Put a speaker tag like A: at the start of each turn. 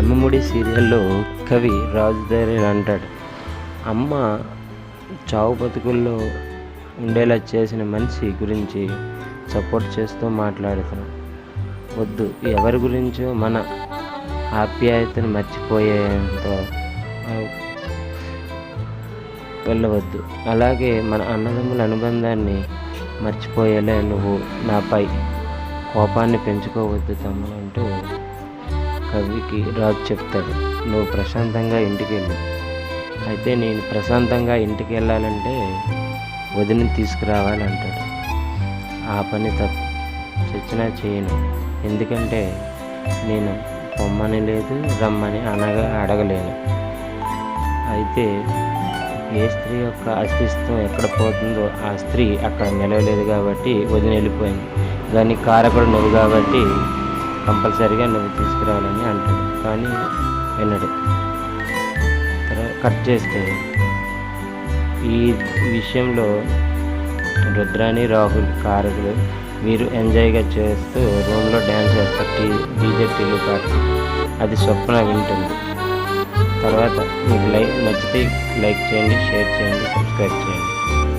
A: బ్రహ్మముడి సీరియల్లో కవి రాజుదారి అంటాడు అమ్మ చావు బతుకుల్లో ఉండేలా చేసిన మనిషి గురించి సపోర్ట్ చేస్తూ మాట్లాడుతాం వద్దు ఎవరి గురించో మన ఆప్యాయతను మర్చిపోయేంత వెళ్ళవద్దు. అలాగే మన అన్నదమ్ముల అనుబంధాన్ని మర్చిపోయేలే నువ్వు నాపై కోపాన్ని పెంచుకోవద్దు తమ్ముడు అంటూ కవికి రాజు చెప్తాడు నువ్వు ప్రశాంతంగా ఇంటికి వెళ్ళు అయితే నేను ప్రశాంతంగా ఇంటికి వెళ్ళాలంటే వదిన తీసుకురావాలంటాడు ఆ పని తప్పు చచ్చినా చేయను. ఎందుకంటే నేను పొమ్మని లేదు రమ్మని అనగా అడగలేను. అయితే ఏ స్త్రీ యొక్క అస్తిత్వం ఎక్కడ పోతుందో ఆ స్త్రీ అక్కడ నిలవలేదు కాబట్టి వదిన వెళ్ళిపోయింది. దానికి కారకుడు నువ్వు కాబట్టి కంపల్సరీగా నువ్వు తీసుకురావాలని అంటాడు. కానీ వినడు. తర్వాత కట్ చేస్తే ఈ విషయంలో రుద్రాని రాహుల్ కారకులు వీరు ఎంజాయ్గా చేస్తూ రూమ్లో డ్యాన్స్ చేస్తారు. టీ డీజే టీలు అది స్వప్న వింటుంది. తర్వాత మీకు లైక్ నచ్చితే లైక్ చేయండి షేర్ చేయండి సబ్స్క్రైబ్ చేయండి.